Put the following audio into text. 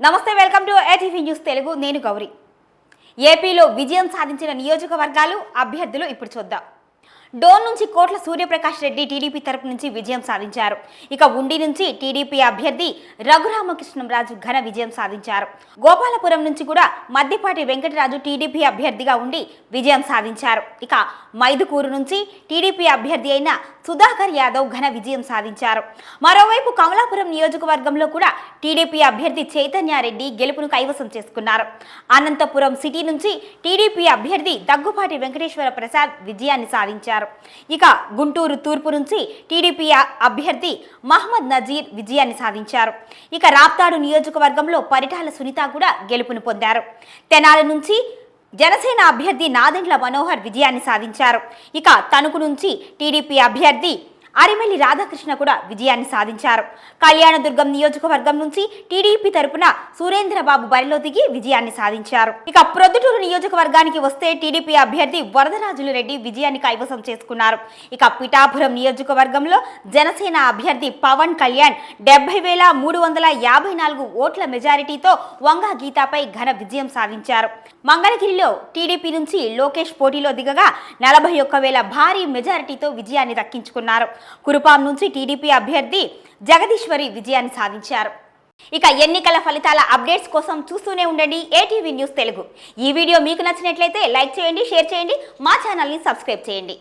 నమస్తే welcome to ATV news Telugu. నేను గౌరీ. ఏపీలో విజయం సాధించిన నియోజకవర్గాలు అభ్యర్థులు ఇప్పుడు చూద్దాం. డోన్ నుంచి కోట్ల సూర్యప్రకాష్ రెడ్డి టీడీపీ తరపు నుంచి విజయం సాధించారు. ఇక ఉండి నుంచి టీడీపీ అభ్యర్థి రఘురామకృష్ణంరాజు ఘన విజయం సాధించారు. గోపాలపురం నుంచి కూడా మద్దిపాటి వెంకటరాజు టీడీపీ అభ్యర్థిగా ఉండి విజయం సాధించారు. ఇక మైదుకూరు నుంచి టీడీపీ అభ్యర్థి అయిన సుధాకర్ యాదవ్ ఘన విజయం సాధించారు. మరోవైపు కమలాపురం నియోజకవర్గంలో కూడా టీడీపీ అభ్యర్థి చైతన్యారెడ్డి గెలుపును కైవసం చేసుకున్నారు. అనంతపురం సిటీ నుంచి టీడీపీ అభ్యర్థి దగ్గుపాటి వెంకటేశ్వర ప్రసాద్ విజయాన్ని సాధించారు. ఇక గుంటూరు తూర్పు నుంచి టీడీపీ అభ్యర్థి మహమ్మద్ నజీర్ విజయాన్ని సాధించారు. ఇక రాప్తాడు నియోజకవర్గంలో పరిటాల సునీత కూడా గెలుపును పొందారు. తెనాలి నుంచి జనసేన అభ్యర్థి నాదెండ్ల మనోహర్ విజయాన్ని సాధించారు. ఇక తణుకు నుంచి టీడీపీ అభ్యర్థి అరిమెల్లి రాధాకృష్ణ కూడా విజయాన్ని సాధించారు. కళ్యాణదుర్గం నియోజకవర్గం నుంచి టీడీపీ తరపున సురేంద్రబాబు బరిలో దిగి విజయాన్ని సాధించారు. ఇక ప్రొద్దుటూరు నియోజకవర్గానికి వస్తే టీడీపీ అభ్యర్థి వరదరాజులు రెడ్డి విజయాన్ని కైవసం చేసుకున్నారు. ఇక పిఠాపురం నియోజకవర్గంలో జనసేన అభ్యర్థి పవన్ కళ్యాణ్ డెబ్బై వేల మూడు వందల యాభై నాలుగు ఓట్ల మెజారిటీతో వంగ గీతాపై ఘన విజయం సాధించారు. మంగళగిరిలో టీడీపీ నుంచి లోకేష్ పోటీలో దిగగా నలభై ఒక్క వేల భారీ మెజారిటీతో విజయాన్ని దక్కించుకున్నారు. కురుపాం నుంచి టీడీపీ అభ్యర్థి జగదీశ్వరి విజయాన్ని సాధించారు. ఇక ఎన్నికల ఫలితాల అప్డేట్స్ కోసం చూస్తూనే ఉండండి ఏటీవీ న్యూస్ తెలుగు. ఈ వీడియో మీకు నచ్చినట్లయితే లైక్ చేయండి షేర్ చేయండి మా ఛానల్ని సబ్స్క్రైబ్ చేయండి.